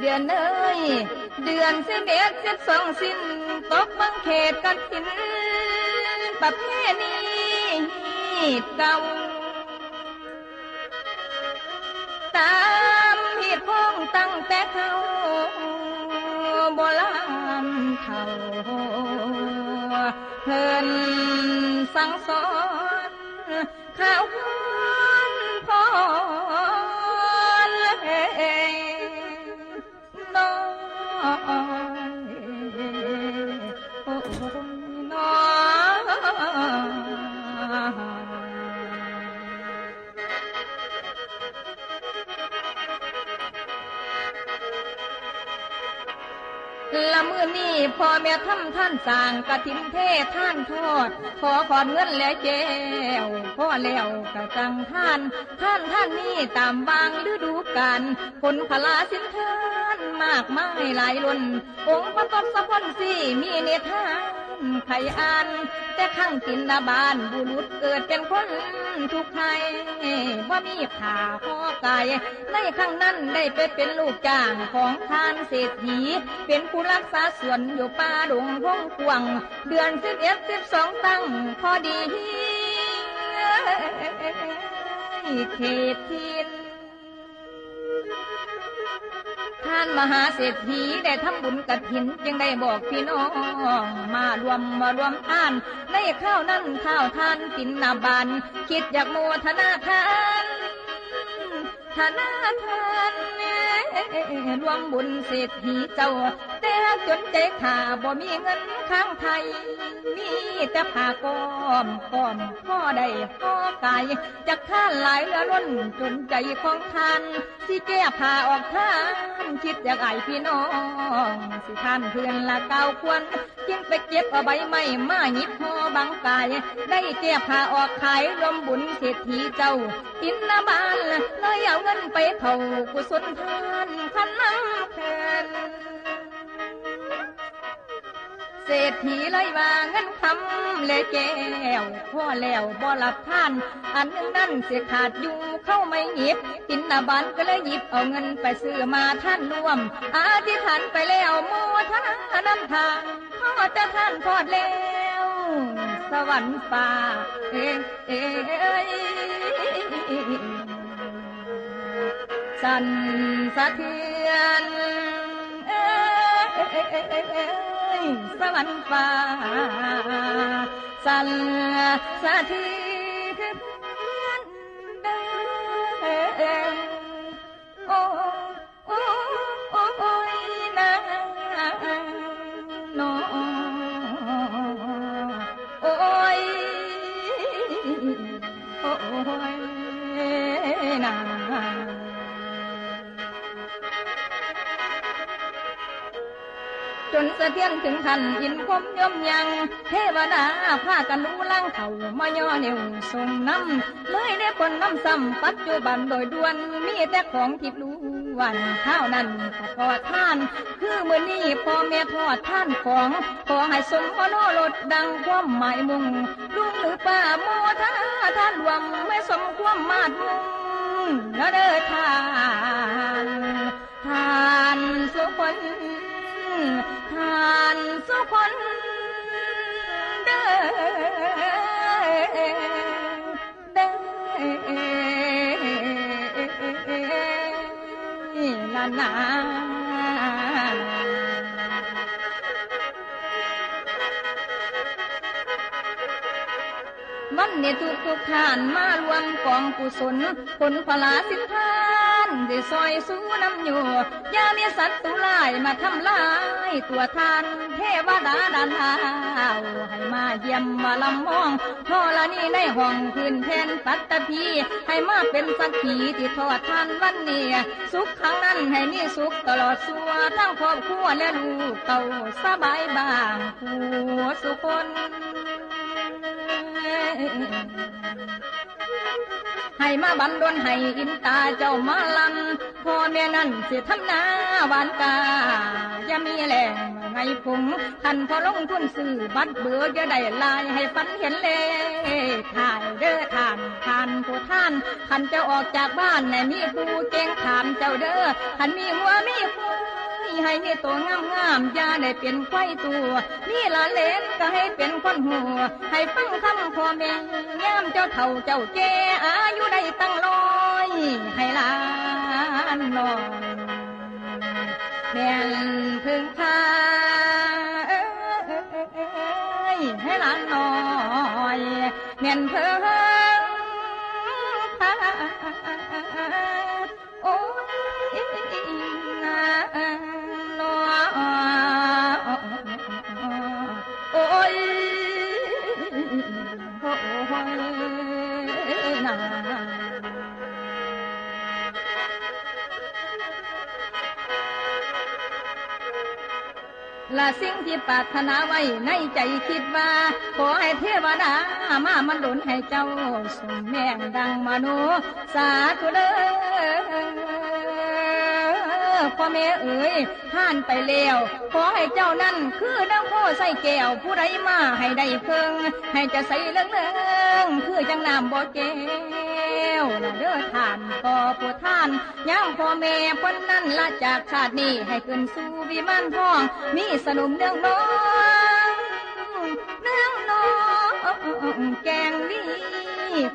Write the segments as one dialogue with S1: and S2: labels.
S1: เดือนเอ้ยเดือนสิบเอ็ดสิบสองสิ้นตกบังเขตกันถินประเพณีเก่าตามเหตุพ้องตั้งแต่เขาโบราณเขาเพิ่นสั่งสอนข่าวคนพร พ่อแม่ทำท่านสร้างกระถินเทท่านทอดขอขอนเงินและแก้วพ่อแล้วกระจังท่าน ท่านท่านนี้ตามบางฤดูกาลผลพลาสินทานมากมายหลายล้นองค์พระทศพนสี่มีเนธาน ไขอ่านแต่ข้างกินดาบานบุรุษเกิดเป็นคนทุกข์ไทยว่ามีผ่าห่อกายในข้างนั้นได้ไปเป็นลูกจ้างของทานเศรษฐี เป็นผู้รักษาสวนอยู่ป่าดงพงกวางเดือนสิบเอ็ดสิบสองตั้งพอดีเขตทิานมหาเศรษฐีได้ทำบุญกระถิน จึงได้บอกพี่น้อง มารวมมารวมท่าน ในข้าวนั่นข้าวท่านกินนาบานคิดอยากโมทนาทานธนาทานรวมบุญเศรษฐีเจ้า จนใจขาบ่มีเงินข้างไทย มีแต่ผ้ากอมกอมพ่อได้พ่อไกายจากท่านหลายลือล้นจนใจของท่านสิแก้ผ้าออกท่านคิดอยากไอพี่น้อง สิท่านเพื่อนละเก้าควรจึงไปเก็บเอาใบไม้มาหยิบห่อบังกาย ได้แก้ผ้าออกขายรวมบุญเศรษฐีเจ้ากินนาบานเลยเอาเงินไปเผากุศลทานขันน้ำ รษฐีเลยว่าเงินคำเลยแก้วพ่อแล้วบ่หลับท่าน อันนึงนั่นเสียขาดอยู่เข้าไม่หยิบกินนาบันก็เลยหยิบเอาเงินไปซื้อมาท่านรวมอธิษฐานไปแล้วโมทนาน้ำทางพ่อจะท่านทอดแล้วสวรรค์ป่าเอ้ยเอ้ยสั่นสะเทือนเอ้ย สวรรค์ฟ้าสันสะเทือ จนสะเทือนถึงทันอินคมย่อมยัง เทวดาพากันรู้ล่างเขามาย่อเนวทรงน้ำเลยได้คนน้ำซ้ำปัจจุบันโดยด่วนมีแต่ของทิพย์ล้วันเท่านั้นก็ทอท่าน คือมือนี้พ่อแม่ทอดท่านของขอให้สมพโนรถดังความหมายมุ่งลุงหรือป้าโมท่าท่านรวมไม่สมความมาดมุ่งแล้วเด้อทา คนเด้อเด้อละนาวันเนี้ทุกทุกท่านมารวมกองกุศลผลพลาสินทาน ได้ซอยสู้น้ำอยู่อยามีสัตว์ตุลายมาทำลายตัวท่านเทวดาดันหาวให้มาเยี่ยมมาลำมองพอละนี่ในห้องคืนแทนปัตตภีให้มาเป็นสักขีที่ทอดท่านวันนี้สุขครั้งนั้นให้มีสุขตลอดสัวทั้งครอบครัวและลูกเต่าสบายบางผัวสุคน ให้มาบันดลให้อินตาเจ้ามาลันพ่อแม่นั่นสิทำนาหวานกาอย่ามีแรงไงผงท่านพอลงทุนซื้อบัตรเบื่อจะได้ลายให้ฝันเห็นเลยถ่ายเด้อท่านท่านผู้ท่านขันจ้าออกจากบ้านแน่มีผู้เก่งถามเจ้าเด้อขันมีหัวมีผู้ ให้มีตัวงามงามอย่าได้เป็นควายตัวนี่ละเลนก็ให้เป็นคนหัว ให้ฟังคำพ่อแม่ยามเจ้าเฒ่าเจ้าแก่อายุได้ตั้งร้อยให้ลานนอนแม่นพึ่งพาให้ลานน้อยแม่นเพิ่ง ละสิ่งที่ปรารถนาไว้ในใจคิดว่า ขอให้เทวดามามันดลให้เจ้าสมแม่งดังมโนสาธุเด้อ พ่อแม่เอ๋ยผ่านไปแล้วขอให้เจ้านั่นคือน้ำโพใส่แก้วผู้ใดมาให้ได้เพิงให้จะใส่เลื่องเลื่องคือจังน้ำบ่แก้วนะเด้อท่านพ่อผู้ท่านย่างพ่อแม่คนนั้นละจากชาตินี้ให้ขึ้นสู่วิมานทอง มีสนุมเนื่องน้องเนื่องน้องแกงลี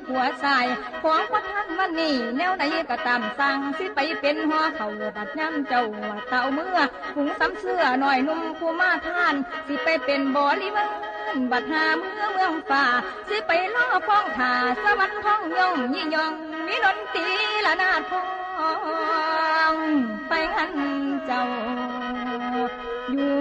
S1: ขัวใส่ของพระท่านมันนี่แนวไหนก็ตามสั่งสิไปเป็นหัวเขาบัดย้ำเจ้าเต่าเมื่อหุงซ้ำเสื้อหน่อยนุ่มผู้มาท่าน สิไปเป็นบริวารบัดหาเมื่อเมืองฝ่า สิไปล่อพ้องขาสวรรค์ท้องยองยี่ยองมีดนตรีละนาดพองไปงั้นเจ้าอยู่